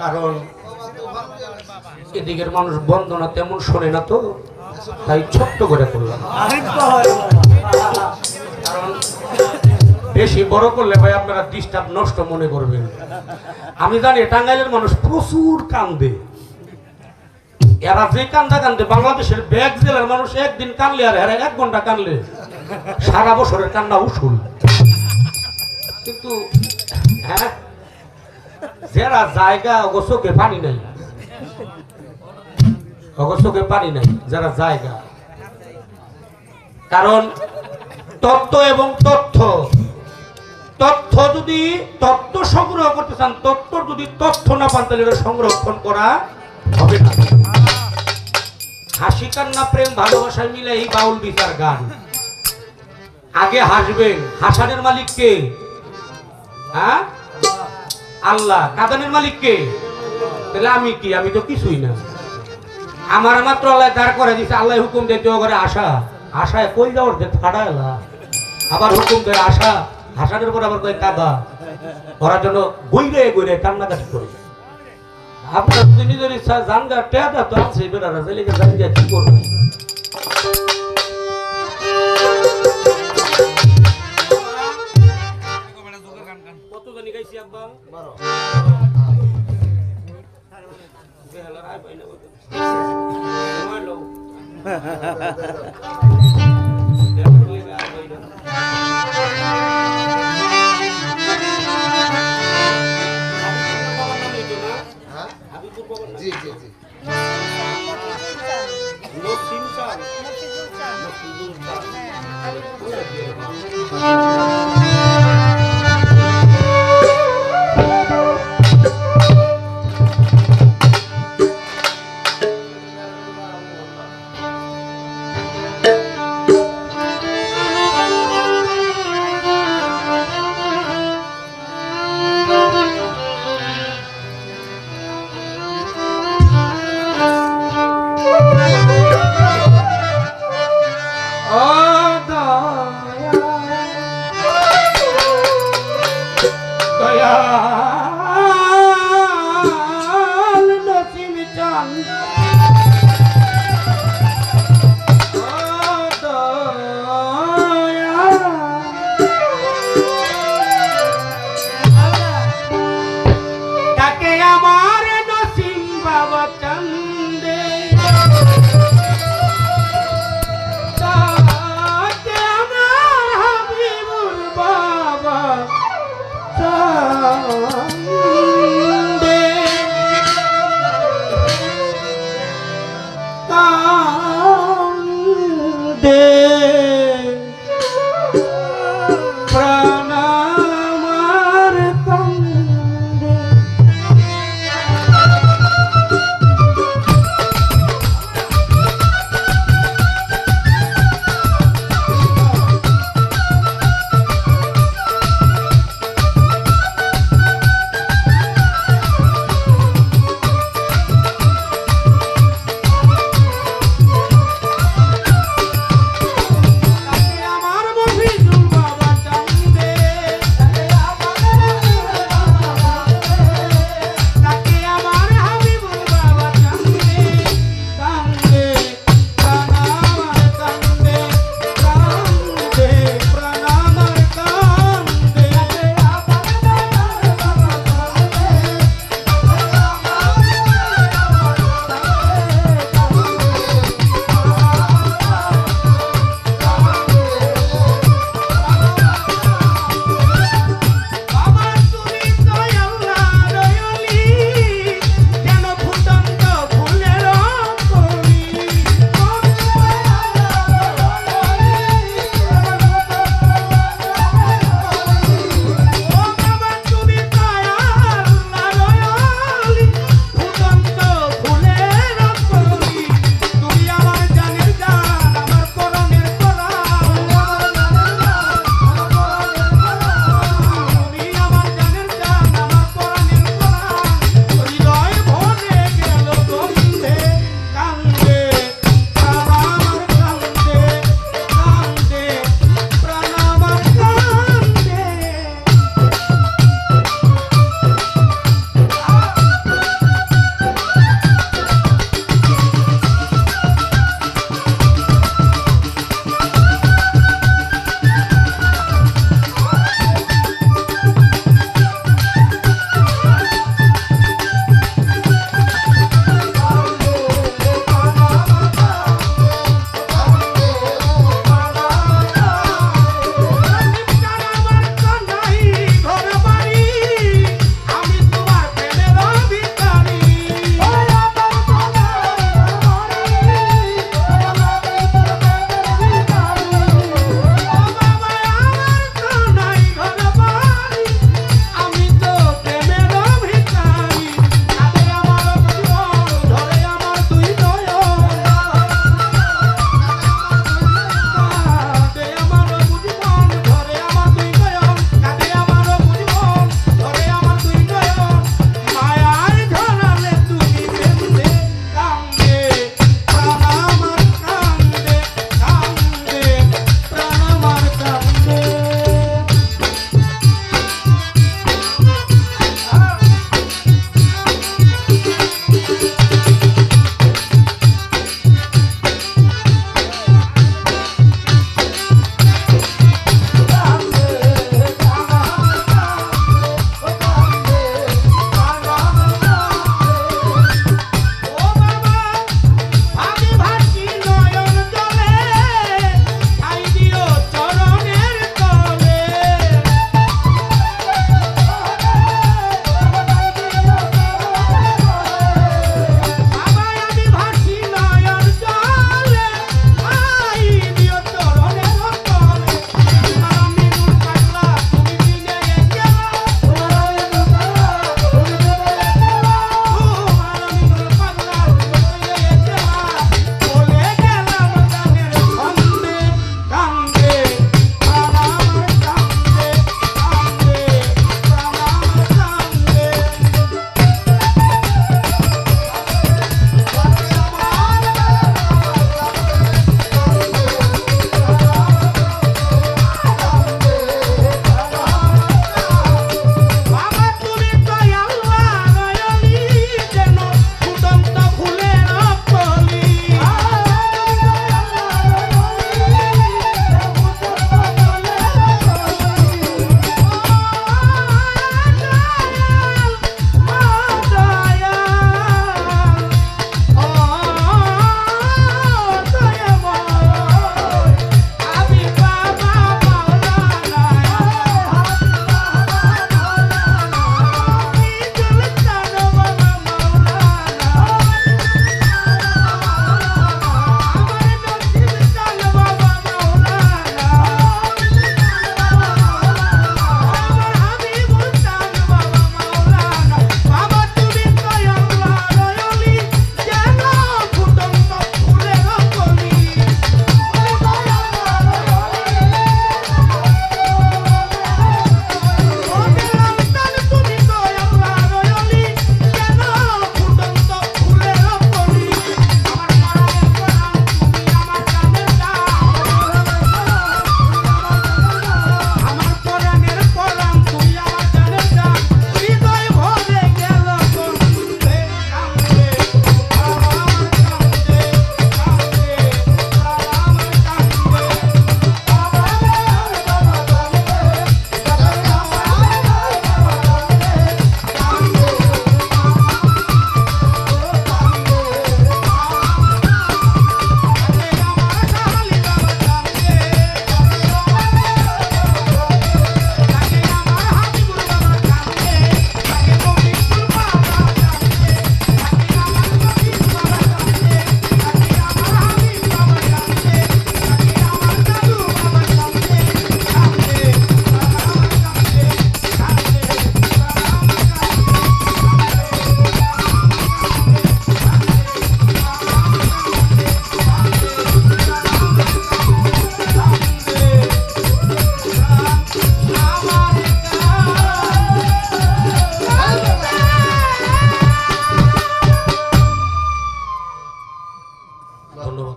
কারণ এদিকের মানুষ বন্দনা তেমন শোনে না তো, তাই ছোট্ট করে করলাম। কারণ বেশি বড় করলে ভাই আপনারা ডিস্টার্ব নষ্ট মনে করবেন। আমি জানি টাঙ্গাইলের মানুষ প্রচুর কান্দে। এরা যে কান্দা কান্দে, বাংলাদেশের ব্যাগ জেলার মানুষ একদিন কানলে আর এরা এক ঘণ্টা কানলে। সারা বছরের কান্না উসুল। কিন্তু হ্যাঁ যারা জায়গা অগচকে পানি নাই। অগচকে পানি নাই, যারা জায়গা। কারণ তত্ত্ব এবং তথ্য তথ্য যদি তথ্য সংগ্রহ করতে চান তথ্য যদি তথ্য না পান, তাহলে সংরক্ষণ করা হবে না। হাসি, কান্না, প্রেম, ভালোবাসায় মিলে এই বাউল বিচার গান। আগে হাসবেন, হাসানের মালিক কে হ্যাঁ? আল্লাহ কাদানের মালিক কে? তাহলে আমি কি? আমি তো কিছুই না। আমার মাত্র আল্লাহ দাঁড় করে দিছে আল্লাহ হুকুম দিতে করে আশা। আশায় কই যাওয়ার যে ফাড়ায়লা আবার হুকুম দেয় আশা হাসানের পর আবার কয় কাদা। ওরা জন্য বইরে গইরে কান্নাকাটি করে। আপনার নিজের ইচ্ছা, জানগা টেয়াটা তো আছে, বেড়ারা জেলেকে জানগা কি করব? কত জানি গাইছি আব্বা? বেহালার আয় পাই না বলতে। সময় লও। দেখো লিগে আয় 아!